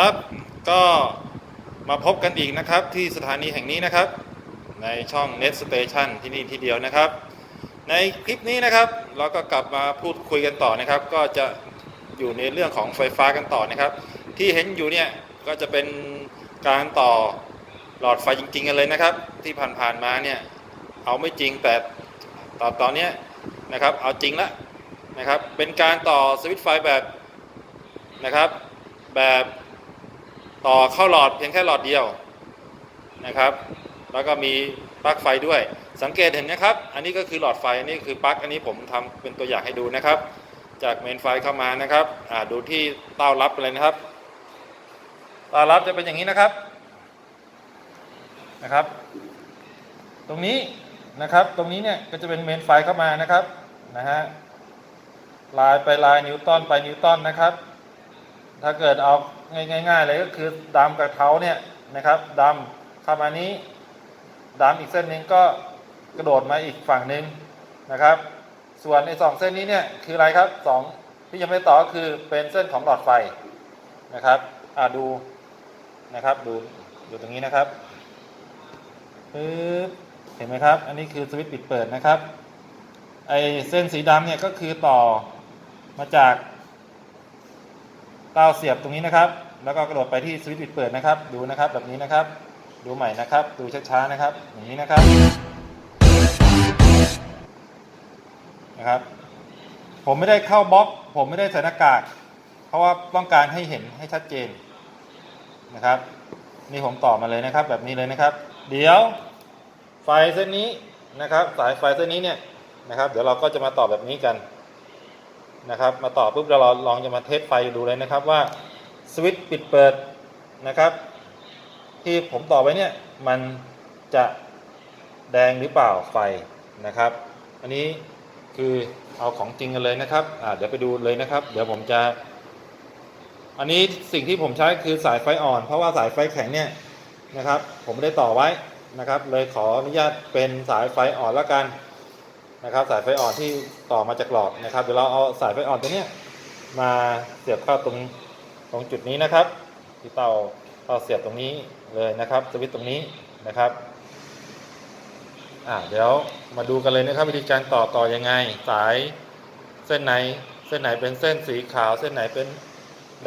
ครับ ก็มาพบกันอีกนะครับที่สถานีแห่งนี้นะครับ ในช่อง Net Station ที่นี่ที่เดียวนะครับ ในคลิปนี้นะครับ เราก็กลับมาพูดคุยกันต่อนะครับ ก็จะอยู่ในเรื่องของไฟฟ้ากันต่อนะครับ ที่เห็นอยู่เนี่ยก็จะเป็นการต่อหลอดไฟจริงๆกันเลยนะครับ ที่ผ่านๆมาเนี่ยเอาไม่จริงแต่ตอนตอนนี้นะครับ เอาจริงละนะครับ เป็นการต่อสวิตช์ไฟแบบนะครับแบบ ต่อเข้าหลอดเพียงแค่หลอดเดียวนะครับ แล้วก็มีปลั๊กไฟด้วย สังเกตเห็นนะครับ อันนี้ก็คือหลอดไฟอันนี้คือปลั๊กอันนี้ผมทำเป็นตัวอย่างให้ดูนะครับ จากเมนไฟเข้ามานะครับดูที่เต้ารับเลยนะครับเต้ารับจะเป็นอย่างนี้นะครับนะครับ ตรงนี้นะครับตรงนี้เนี่ยก็จะเป็นเมนไฟเข้ามานะครับนะฮะลายไปลายนิวตันไปนิวตันนะครับ ถ้าเกิดเอาง่ายๆเลยก็คือดำกับเท้าเนี่ยนะครับดำเข้ามานี้ดำอีกเส้นหนึ่งก็กระโดดมาอีกฝั่งหนึ่งนะครับ ส่วนในสองเส้นนี้เนี่ยคืออะไรครับสองที่ยังไม่ต่อก็คือเป็นเส้นของหลอดไฟนะครับอ่าดูนะครับดูดูตรงนี้นะครับปึ๊บเห็นไหมครับ อันนี้คือสวิตช์ปิดเปิดนะครับไอเส้นสีดำเนี่ยก็คือต่อมาจาก เต้าเสียบตรงนี้นะครับ แล้วก็กระโดดไปที่สวิตช์ปิดเปิดนะครับ ดูนะครับแบบนี้นะครับ ดูใหม่นะครับ ดูช้าๆนะครับ อย่างนี้นะครับ นะครับ ผมไม่ได้เข้าบล็อก ผมไม่ได้ใส่หน้ากาก เพราะว่าต้องการให้เห็นให้ชัดเจนนะครับ นี่ผมต่อมาเลยนะครับ แบบนี้เลยนะครับ เดี๋ยวไฟเส้นนี้นะครับ สายไฟเส้นนี้เนี่ยนะครับ เดี๋ยวเราก็จะมาต่อแบบนี้กัน นะครับ มาต่อปุ๊บเราลองจะมาเทสไฟดูเลยนะครับว่าสวิตช์ปิดเปิดนะครับ ที่ผมต่อไว้เนี่ยมันจะแดงหรือเปล่าไฟนะครับ อันนี้คือเอาของจริงกันเลยนะครับอ่าเดี๋ยวไปดูเลยนะครับ เดี๋ยวผมจะ อันนี้สิ่งที่ผมใช้คือสายไฟอ่อน เพราะว่าสายไฟแข็งเนี่ยนะครับ ผมไม่ได้ต่อไว้นะครับ เลยขออนุญาตเป็นสายไฟอ่อนแล้วกัน นะครับ สายไฟอ่อนที่ต่อมาจากหลอดนะครับเดี๋ยวเราเอาสายไฟอ่อนตัวเนี้ยมาเสียบเข้าตรงตรงจุดนี้นะครับที่เตาเตาเสียบตรงนี้เลยนะครับสวิตช์ตรงนี้นะครับอ่าเดี๋ยวมาดูกันเลยนะครับวิธีการต่อต่อยังไง สายเส้นไหนเส้นไหนเป็นเส้นสีขาว เส้นไหนเป็น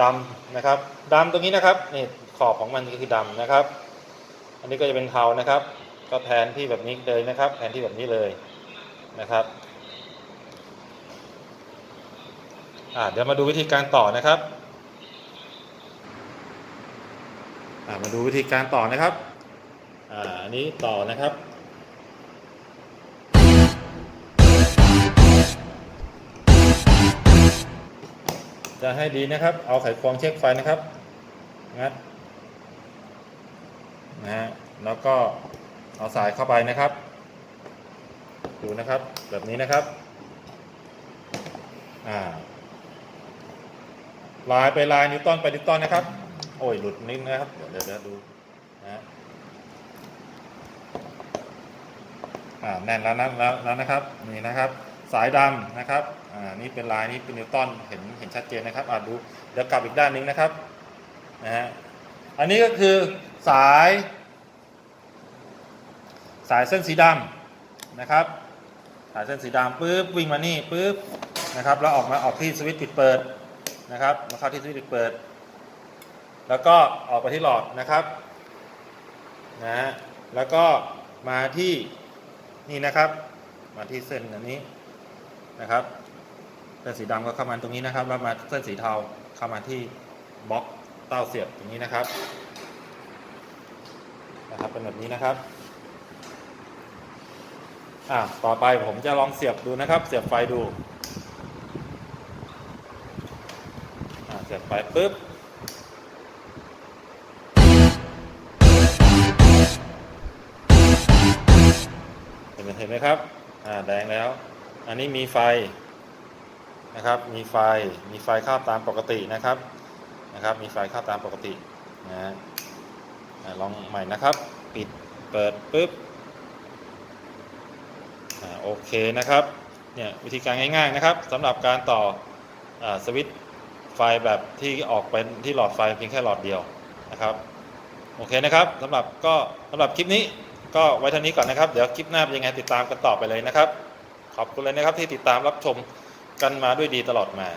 ดำนะครับดำตรงนี้นะครับนี่ขอบของมันก็คือดำนะครับ อันนี้ก็จะเป็นเทานะครับ ก็แทนที่แบบนี้เลยนะครับ แทนที่แบบนี้เลย นะครับอ่าเดี๋ยวมาดูวิธีการต่อนะครับอ่ามาดูวิธีการต่อนะครับอ่าอันนี้ต่อนะครับจะให้ดีนะครับ เอาไขควงเช็คไฟนะครับ งัด นะฮะ แล้วก็เอาสายเข้าไปนะครับ ดูนะครับ แบบนี้นะครับอ่าลายไปลายนิวตันไปนิวตันนะครับ โอ้ยหลุดนิดนะครับ เดี๋ยวเดี๋ยวดูนะอ่าแน่นแล้วนะแล้วนะครับนี่นะครับ สายดำนะครับอ่านี่เป็นลายนี่เป็นนิวตันเห็นเห็นชัดเจนนะครับอ่าดูเดี๋ยวกลับอีกด้านนึงนะครับนะฮะอันนี้ก็คือสาย สายเส้นสีดำนะครับ สายเส้นสีดำปุ๊บวิ่งมานี่ปุ๊บนะครับแล้วออกมาออกที่สวิตช์ปิดเปิดนะครับมาเข้าที่สวิตช์ปิดเปิด แล้วก็ออกไปที่หลอดนะครับนะฮะแล้วก็มาที่นี่นะครับ มาที่เส้นอันนี้นะครับเส้นสีดำก็เข้ามาตรงนี้นะครับ แล้วมาเส้นสีเทาเข้ามาที่บล็อกเต้าเสียบตรงนี้นะครับนะครับเป็นแบบนี้นะครับ อะต่อไปผมจะลองเสียบดูนะครับ เสียบไฟดูอะเสียบไฟปุ๊บเห็นไหมครับอ่าแดงแล้ว อันนี้มีไฟนะครับ มีไฟ มีไฟเข้าตามปกตินะครับนะครับ มีไฟเข้าตามปกตินะฮะลองใหม่นะครับ ปิดเปิดปุ๊บ โอเคนะครับเนี่ยวิธีการง่ายๆนะครับสำหรับการต่ออสวิตช์ไฟไฟแบบที่ออกเป็นที่หลอดไฟเพียงแค่หลอดเดียวนะครับโอเคนะครับสำหรับก็สำหรับคลิปนี้ก็ไว้เท่านี้ก่อนนะครับ เดี๋ยวคลิปหน้าเป็นยังไงติดตามกันต่อไปเลยนะครับ ขอบคุณเลยนะครับที่ติดตามรับชมกันมาด้วยดีตลอดมา